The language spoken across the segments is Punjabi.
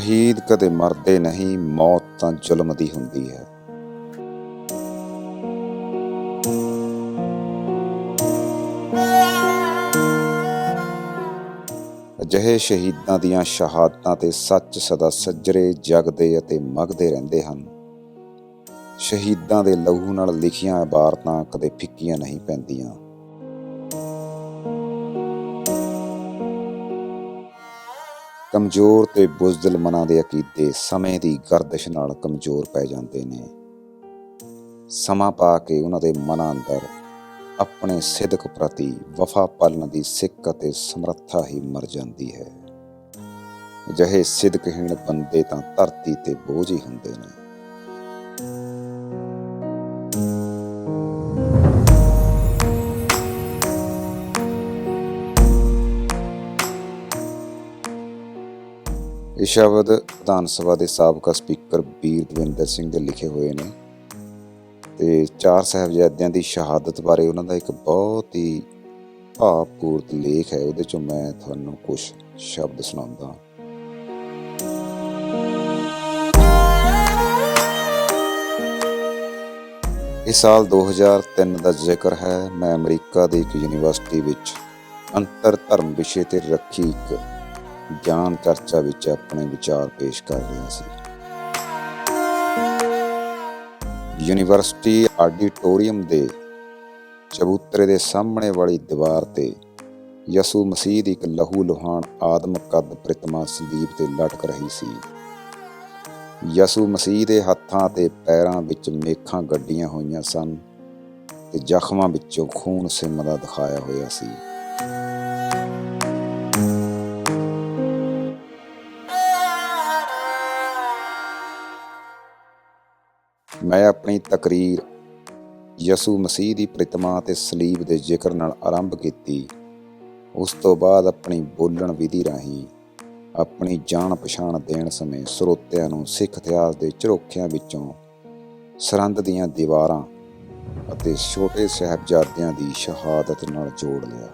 ਸ਼ਹੀਦ ਕਦੇ ਮਰਦੇ ਨਹੀਂ, ਮੌਤ ਤਾਂ ਜ਼ੁਲਮ ਦੀ ਹੁੰਦੀ ਹੈ। ਅਜਿਹੇ ਸ਼ਹੀਦਾਂ ਦੀਆਂ ਸ਼ਹਾਦਤਾਂ ਤੇ ਸੱਚ ਸਦਾ ਸੱਜਰੇ, ਜਗਦੇ ਅਤੇ ਮਗਦੇ ਰਹਿੰਦੇ ਹਨ। ਸ਼ਹੀਦਾਂ ਦੇ ਲਹੂ ਨਾਲ ਲਿਖੀਆਂ ਇਬਾਰਤਾਂ ਕਦੇ ਫਿੱਕੀਆਂ ਨਹੀਂ ਪੈਂਦੀਆਂ। ਕਮਜ਼ੋਰ ਤੇ ਬੁਜ਼ਦਿਲ ਮਨਾਂ ਦੇ ਅਕੀਦੇ ਸਮੇਂ ਦੀ ਗਰਦਸ਼ ਨਾਲ ਕਮਜ਼ੋਰ ਪੈ ਜਾਂਦੇ ਨੇ। ਸਮਾਂ ਪਾ ਕੇ ਉਹਨਾਂ ਦੇ ਮਨਾਂ ਅੰਦਰ ਆਪਣੇ ਸਿਦਕ ਪ੍ਰਤੀ ਵਫਾ ਪਾਲਣ ਦੀ ਸਿੱਕ ਅਤੇ ਸਮਰੱਥਾ ਹੀ ਮਰ ਜਾਂਦੀ ਹੈ। ਅਜਿਹੇ ਸਿਦਕਹੀਣ ਬੰਦੇ ਤਾਂ ਧਰਤੀ ਤੇ ਬੋਝ ਹੀ ਹੁੰਦੇ ਨੇ। ਸ਼ਬਦ ਵਿਧਾਨ ਸਭਾ ਦੇ ਸਾਬਕਾ ਸਪੀਕਰ ਬੀਰ ਦਵਿੰਦਰ ਸਿੰਘ ਦੇ ਲਿਖੇ ਹੋਏ ਨੇ। ਤੇ ਚਾਰ ਸਾਹਿਬਜ਼ਾਦਿਆਂ ਦੀ ਸ਼ਹਾਦਤ ਬਾਰੇ ਉਹਨਾਂ ਦਾ ਇੱਕ ਬਹੁਤ ਹੀ ਭਾਵਪੂਰਤ ਲੇਖ ਹੈ, ਉਹਦੇ ਚੋਂ ਮੈਂ ਤੁਹਾਨੂੰ ਕੁਝ ਸ਼ਬਦ ਸੁਣਾਉਂਦਾ ਇਸ ਸਾਲ 2003 ਦਾ ਜ਼ਿਕਰ ਹੈ, ਮੈਂ ਅਮਰੀਕਾ ਦੀ ਇੱਕ ਯੂਨੀਵਰਸਿਟੀ ਵਿੱਚ ਅੰਤਰ ਧਰਮ ਵਿਸ਼ੇ ਤੇ ਰੱਖੀ ਇੱਕ ਗਿਆਨ ਚਰਚਾ ਵਿੱਚ ਆਪਣੇ ਵਿਚਾਰ ਪੇਸ਼ ਕਰ ਰਿਹਾ ਸੀ। ਯੂਨੀਵਰਸਿਟੀ ਆਡੀਟੋਰੀਅਮ ਦੇ ਚਬੂਤਰੇ ਦੇ ਸਾਹਮਣੇ ਵਾਲੀ ਦੀਵਾਰ ਤੇ ਯਸੂ ਮਸੀਹ ਦੀ ਇੱਕ ਲਹੂ ਲੁਹਾਨ ਆਦਮ ਕੱਦ ਪ੍ਰਤਿਮਾ ਸੰਦੀਪ ਤੇ ਲਟਕ ਰਹੀ ਸੀ। ਯਸੂ ਮਸੀਹ ਦੇ ਹੱਥਾਂ ਤੇ ਪੈਰਾਂ ਵਿੱਚ ਮੇਖਾਂ ਗੱਡੀਆਂ ਹੋਈਆਂ ਸਨ ਤੇ ਜ਼ਖਮਾਂ ਵਿੱਚੋਂ ਖੂਨ ਸਿੰਮਦਾ ਦਿਖਾਇਆ ਹੋਇਆ ਸੀ। ਮੈਂ ਆਪਣੀ ਤਕਰੀਰ ਯਸੂ ਮਸੀਹ ਦੀ ਪ੍ਰਤਿਮਾ ਤੇ ਸਲੀਬ ਦੇ ਜ਼ਿਕਰ ਨਾਲ ਆਰੰਭ ਕੀਤੀ। ਉਸ ਤੋਂ ਬਾਅਦ ਆਪਣੀ ਬੋਲਣ ਵਿਧੀ ਰਾਹੀਂ ਆਪਣੀ ਜਾਣ ਪਛਾਣ ਦੇਣ ਸਮੇਂ ਸਰੋਤਿਆਂ ਨੂੰ ਸਿੱਖ ਇਤਿਹਾਸ ਦੇ ਝਰੋਖਿਆਂ ਵਿੱਚੋਂ ਸਰੰਦ ਦੀਆਂ ਦੀਵਾਰਾਂ ਅਤੇ ਛੋਟੇ ਸਾਹਿਬਜ਼ਾਦਿਆਂ ਦੀ ਸ਼ਹਾਦਤ ਨਾਲ ਜੋੜ ਲਿਆ।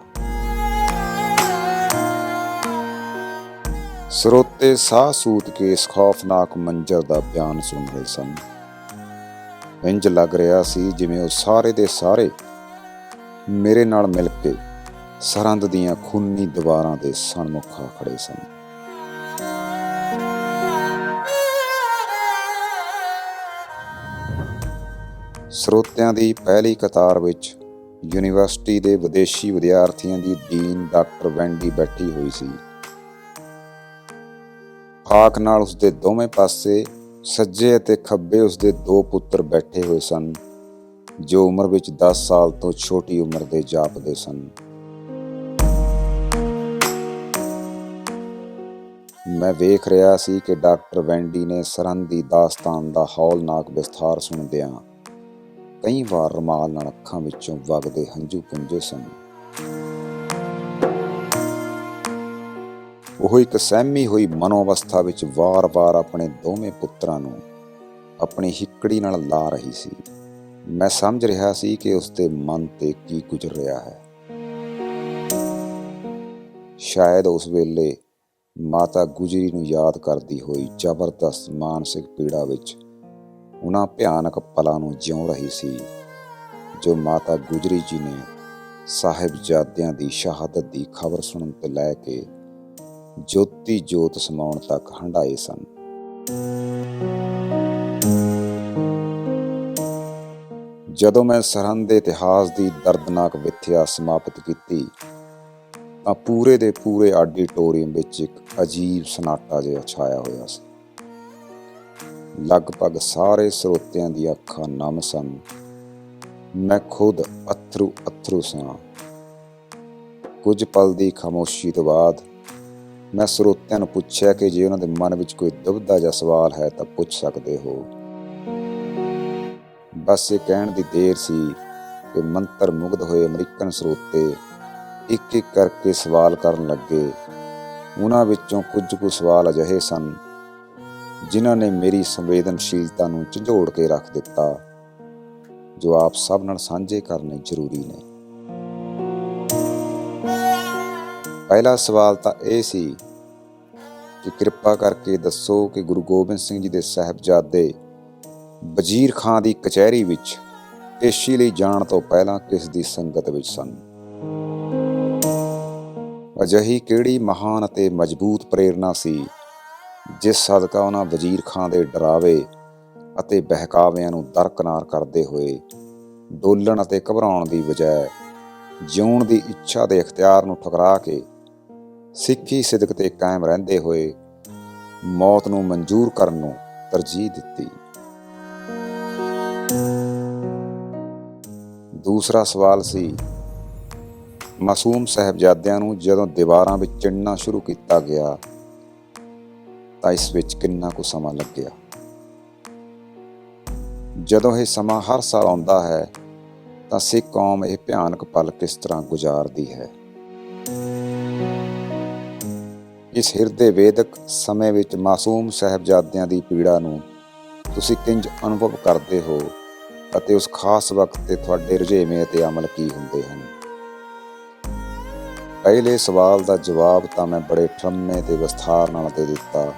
ਸਰੋਤੇ ਸਾਹ ਸੂਤ ਕੇ ਇਸ ਖੌਫਨਾਕ ਮੰਜ਼ਰ ਦਾ ਬਿਆਨ ਸੁਣ ਰਹੇ ਸਨ। ਇੰਜ ਲੱਗ ਰਿਹਾ ਸੀ ਜਿਵੇਂ ਉਹ ਸਾਰੇ ਦੇ ਸਾਰੇ ਮੇਰੇ ਨਾਲ ਮਿਲ ਕੇ ਸਰੰਦ ਦੀਆਂ ਖੂਨੀ ਦੀਵਾਰਾਂ ਦੇ ਸਨਮੁਖ ਆ ਖੜੇ ਸਨ। ਸਰੋਤਿਆਂ ਦੀ ਪਹਿਲੀ ਕਤਾਰ ਵਿੱਚ ਯੂਨੀਵਰਸਿਟੀ ਦੇ ਵਿਦੇਸ਼ੀ ਵਿਦਿਆਰਥੀਆਂ ਦੀ ਡੀਨ ਡਾਕਟਰ ਵੈਂਡੀ ਬੈਠੀ ਹੋਈ ਸੀ। ਖਾਕ ਨਾਲ ਉਸਦੇ ਦੋਵੇਂ ਪਾਸੇ ਸੱਜੇ ਅਤੇ ਖੱਬੇ ਉਸਦੇ ਦੋ ਪੁੱਤਰ ਬੈਠੇ ਹੋਏ ਸਨ, ਜੋ ਉਮਰ ਵਿੱਚ 10 ਸਾਲ ਤੋਂ ਛੋਟੀ ਉਮਰ ਦੇ ਜਾਪਦੇ ਸਨ। ਮੈਂ ਵੇਖ ਰਿਹਾ ਸੀ ਕਿ ਡਾਕਟਰ ਵੈਂਡੀ ਨੇ ਸਰਹੰਦ ਦੀ ਦਾਸਤਾਨ ਦਾ ਹੌਲਨਾਕ ਵਿਸਥਾਰ ਸੁਣਦਿਆਂ ਕਈ ਵਾਰ ਰਮਾਲ ਨਾਲ ਅੱਖਾਂ ਵਿੱਚੋਂ ਵਗਦੇ ਹੰਝੂ ਪੁੰਝੇ ਸਨ। ਉਹ ਇੱਕ ਸਹਿਮੀ ਹੋਈ ਮਨੋਵਸਥਾ ਵਿੱਚ ਵਾਰ-ਵਾਰ ਆਪਣੇ ਦੋਵੇਂ ਪੁੱਤਰਾਂ ਨੂੰ ਆਪਣੀ ਹਿੱਕੜੀ ਨਾਲ ਲਾ ਰਹੀ ਸੀ। ਮੈਂ ਸਮਝ ਰਿਹਾ ਸੀ ਕਿ ਉਸ ਦੇ ਮਨ ਤੇ ਕੀ ਗੁਜ਼ਰ ਰਿਹਾ ਹੈ। ਸ਼ਾਇਦ ਉਸ ਵੇਲੇ ਮਾਤਾ ਗੁਜਰੀ ਨੂੰ ਯਾਦ ਕਰਦੀ ਹੋਈ ਜ਼ਬਰਦਸਤ ਮਾਨਸਿਕ ਪੀੜਾ ਵਿੱਚ ਉਹਨਾਂ ਭਿਆਨਕ ਪਲਾਂ ਨੂੰ ਜਿਉਂ ਰਹੀ ਸੀ, ਜੋ ਮਾਤਾ ਗੁਜਰੀ ਜੀ ਨੇ ਸਾਹਿਬਜ਼ਾਦਿਆਂ ਦੀ ਸ਼ਹਾਦਤ ਦੀ ਖਬਰ ਸੁਣਨ ਤੋਂ ਲੈ ਕੇ ਜੋਤੀ ਜੋਤ ਸਮਾਉਣ ਤੱਕ ਹੰਡਾਏ ਸਨ। ਜਦੋਂ ਮੈਂ ਸਰਹੰਦ ਦੇ ਇਤਿਹਾਸ ਦੀ ਦਰਦਨਾਕ ਵਿਥਿਆ ਸਮਾਪਤ ਕੀਤੀ, ਤਾਂ ਪੂਰੇ ਦੇ ਪੂਰੇ ਆਡੀਟੋਰੀਅਮ ਵਿੱਚ ਇੱਕ ਅਜੀਬ ਸਨਾਟਾ ਜਿਹਾ ਛਾਇਆ ਹੋਇਆ ਸੀ। ਲਗਭਗ ਸਾਰੇ ਸਰੋਤਿਆਂ ਦੀਆਂ ਅੱਖਾਂ ਨਮ ਸਨ। ਮੈਂ ਖੁਦ ਅਥਰੂ ਅਥਰੂ ਸਾਂ ਕੁਝ ਪਲ ਦੀ ਖਾਮੋਸ਼ੀ ਤੋਂ ਬਾਅਦ ਮੈਂ ਸਰੋਤਿਆਂ ਨੂੰ ਪੁੱਛਿਆ ਕਿ ਜੇ ਉਹਨਾਂ ਦੇ ਮਨ ਵਿੱਚ ਕੋਈ ਦੁਬਿਧਾ ਜਾਂ ਸਵਾਲ ਹੈ ਤਾਂ ਪੁੱਛ ਸਕਦੇ ਹੋ। ਬਸ ਇਹ ਕਹਿਣ ਦੀ ਦੇਰ ਸੀ ਕਿ ਮੰਤਰ ਮੁਗਧ ਹੋਏ ਅਮਰੀਕਨ ਸਰੋਤੇ ਇੱਕ ਇੱਕ ਕਰਕੇ ਸਵਾਲ ਕਰਨ ਲੱਗੇ। ਉਹਨਾਂ ਵਿੱਚੋਂ ਕੁਝ ਕੁ ਸਵਾਲ ਅਜਿਹੇ ਸਨ ਜਿਨ੍ਹਾਂ ਨੇ ਮੇਰੀ ਸੰਵੇਦਨਸ਼ੀਲਤਾ ਨੂੰ ਝੰਜੋੜ ਕੇ ਰੱਖ ਦਿੱਤਾ, ਜੋ ਆਪ ਸਭ ਨਾਲ ਸਾਂਝੇ ਕਰਨੇ ਜ਼ਰੂਰੀ ਨੇ। ਪਹਿਲਾ ਸਵਾਲ ਤਾਂ ਇਹ ਸੀ ਕਿ ਕਿਰਪਾ ਕਰਕੇ ਦੱਸੋ ਕਿ ਗੁਰੂ ਗੋਬਿੰਦ ਸਿੰਘ ਜੀ ਦੇ ਸਾਹਿਬਜ਼ਾਦੇ ਵਜ਼ੀਰ ਖਾਂ ਦੀ ਕਚਹਿਰੀ ਵਿੱਚ ਪੇਸ਼ੀ ਲਈ ਜਾਣ ਤੋਂ ਪਹਿਲਾਂ ਕਿਸ ਦੀ ਸੰਗਤ ਵਿੱਚ ਸਨ? ਅਜਿਹੀ ਕਿਹੜੀ ਮਹਾਨ ਅਤੇ ਮਜ਼ਬੂਤ ਪ੍ਰੇਰਣਾ ਸੀ ਜਿਸ ਸਦਕਾ ਉਹਨਾਂ ਵਜ਼ੀਰ ਖਾਂ ਦੇ ਡਰਾਵੇ ਅਤੇ ਬਹਿਕਾਵਿਆਂ ਨੂੰ ਦਰਕਨਾਰ ਕਰਦੇ ਹੋਏ ਡੋਲਣ ਅਤੇ ਘਬਰਾਉਣ ਦੀ ਬਜਾਏ ਜਿਉਣ ਦੀ ਇੱਛਾ ਦੇ ਇਖਤਿਆਰ ਨੂੰ ਠੁਕਰਾ ਕੇ ਸਿੱਖੀ ਸਿਦਕ ਤੇ ਕਾਇਮ ਰਹਿੰਦੇ ਹੋਏ ਮੌਤ ਨੂੰ ਮਨਜ਼ੂਰ ਕਰਨ ਨੂੰ ਤਰਜੀਹ ਦਿੱਤੀ। ਦੂਸਰਾ ਸਵਾਲ ਸੀ, ਮਾਸੂਮ ਸਾਹਿਬਜ਼ਾਦਿਆਂ ਨੂੰ ਜਦੋਂ ਦੀਵਾਰਾਂ ਵਿੱਚ ਚਿਣਨਾ ਸ਼ੁਰੂ ਕੀਤਾ ਗਿਆ, ਤਾਂ ਇਸ ਵਿੱਚ ਕਿੰਨਾ ਕੁ ਸਮਾਂ ਲੱਗਿਆ? ਜਦੋਂ ਇਹ ਸਮਾਂ ਹਰ ਸਾਲ ਆਉਂਦਾ ਹੈ, ਤਾਂ ਸਿੱਖ ਕੌਮ ਇਹ ਭਿਆਨਕ ਪਲ ਕਿਸ ਤਰ੍ਹਾਂ ਗੁਜ਼ਾਰਦੀ ਹੈ? ਇਸ ਹਿਰਦੇ ਵੇਦਕ ਸਮੇਂ ਵਿੱਚ ਮਾਸੂਮ ਸਾਹਿਬਜ਼ਾਦਿਆਂ ਦੀ ਪੀੜਾ ਨੂੰ ਤੁਸੀਂ ਕਿੰਜ ਅਨੁਭਵ ਕਰਦੇ ਹੋ ਅਤੇ ਉਸ ਖਾਸ ਵਕਤ ਤੇ ਤੁਹਾਡੇ ਰੁਝੇਵੇਂ ਅਤੇ ਅਮਲ ਕੀ ਹੁੰਦੇ ਹਨ? ਪਹਿਲੇ ਸਵਾਲ ਦਾ ਜਵਾਬ ਤਾਂ ਮੈਂ ਬੜੇ ਠਰਮੇ ਤੇ ਵਿਸਥਾਰ ਨਾਲ ਦੇ ਦਿੱਤਾ,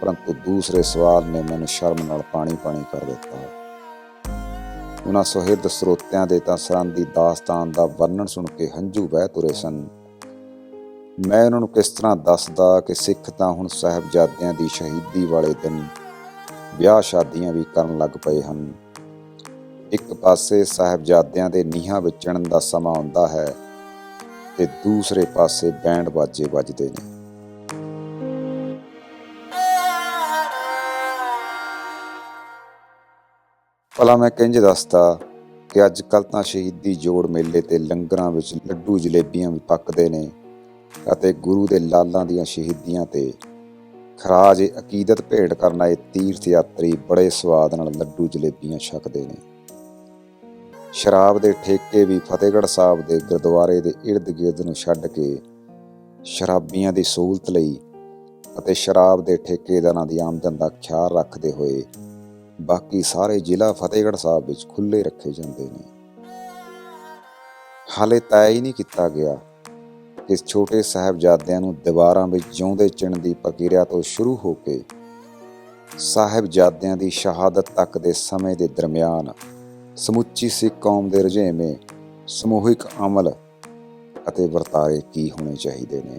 ਪਰੰਤੂ ਦੂਸਰੇ ਸਵਾਲ ਨੇ ਮੈਨੂੰ ਸ਼ਰਮ ਨਾਲ ਪਾਣੀ ਪਾਣੀ ਕਰ ਦਿੱਤਾ। ਉਹਨਾਂ ਸੁਹਿਰਦ ਸਰੋਤਿਆਂ ਦੇ ਤਾਂ ਸਰਾਂ ਦੀ ਦਾਸਤਾਨ ਦਾ ਵਰਣਨ ਸੁਣ ਕੇ ਹੰਝੂ ਵਹਿ ਤੁਰੇ ਸਨ। ਮੈਂ ਉਹਨਾਂ ਨੂੰ ਕਿਸ ਤਰ੍ਹਾਂ ਦੱਸਦਾ ਕਿ ਸਿੱਖ ਤਾਂ ਹੁਣ ਸਾਹਿਬਜ਼ਾਦਿਆਂ ਦੀ ਸ਼ਹੀਦੀ ਵਾਲੇ ਦਿਨ ਵਿਆਹ ਸ਼ਾਦੀਆਂ ਵੀ ਕਰਨ ਲੱਗ ਪਏ ਹਨ। ਇੱਕ ਪਾਸੇ ਸਾਹਿਬਜ਼ਾਦਿਆਂ ਦੇ ਨੀਹਾਂ ਵਿਚਣ ਦਾ ਸਮਾਂ ਆਉਂਦਾ ਹੈ ਤੇ ਦੂਸਰੇ ਪਾਸੇ ਬੈਂਡ ਬਾਜੇ ਵੱਜਦੇ ਨੇ। ਭਲਾ ਮੈਂ ਕਿੰਜ ਦੱਸਦਾ ਕਿ ਅੱਜ ਕੱਲ ਤਾਂ ਸ਼ਹੀਦੀ ਜੋੜ ਮੇਲੇ ਤੇ ਲੰਗਰਾਂ ਵਿੱਚ ਲੱਡੂ ਜਲੇਬੀਆਂ ਵੀ ਪੱਕਦੇ ਨੇ। ਅਤੇ ਗੁਰੂ ਦੇ ਲਾਲਾਂ ਦੀਆਂ ਸ਼ਹੀਦੀਆਂ ਤੇ ਖਰਾਜ ਅਕੀਦਤ ਭੇਟ ਕਰਨ ਆਏ ਤੀਰਥ ਯਾਤਰੀ ਬੜੇ ਸਵਾਦ ਨਾਲ ਲੱਡੂ ਜਲੇਬੀਆਂ ਛਕਦੇ ਨੇ। ਸ਼ਰਾਬ ਦੇ ਠੇਕੇ ਵੀ ਫਤਿਹਗੜ੍ਹ ਸਾਹਿਬ ਦੇ ਗੁਰਦੁਆਰੇ ਦੇ ਇਰਦ ਗਿਰਦ ਨੂੰ ਛੱਡ ਕੇ ਸ਼ਰਾਬੀਆਂ ਦੀ ਸਹੂਲਤ ਲਈ ਅਤੇ ਸ਼ਰਾਬ ਦੇ ਠੇਕੇਦਾਰਾਂ ਦੀ ਆਮਦਨ ਦਾ ਖਿਆਲ ਰੱਖਦੇ ਹੋਏ ਬਾਕੀ ਸਾਰੇ ਜ਼ਿਲ੍ਹਾ ਫਤਿਹਗੜ੍ਹ ਸਾਹਿਬ ਵਿੱਚ ਖੁੱਲੇ ਰੱਖੇ ਜਾਂਦੇ ਨੇ। ਹਾਲੇ ਤੈਅ ਹੀ ਨਹੀਂ ਕੀਤਾ ਗਿਆ ਕਿ ਛੋਟੇ ਸਾਹਿਬਜ਼ਾਦਿਆਂ ਨੂੰ ਦੀਵਾਰਾਂ ਵਿੱਚ ਜਿਉਂਦੇ ਚਿਣ ਦੀ ਪ੍ਰਕਿਰਿਆ ਤੋਂ ਸ਼ੁਰੂ ਹੋ ਕੇ ਸਾਹਿਬਜ਼ਾਦਿਆਂ ਦੀ ਸ਼ਹਾਦਤ ਤੱਕ ਦੇ ਸਮੇਂ ਦੇ ਦਰਮਿਆਨ ਸਮੁੱਚੀ ਸਿੱਖ ਕੌਮ ਦੇ ਰੁਝੇਵੇਂ ਸਮੂਹਿਕ ਅਮਲ ਅਤੇ ਵਰਤਾਰੇ ਕੀ ਹੋਣੇ ਚਾਹੀਦੇ ਨੇ?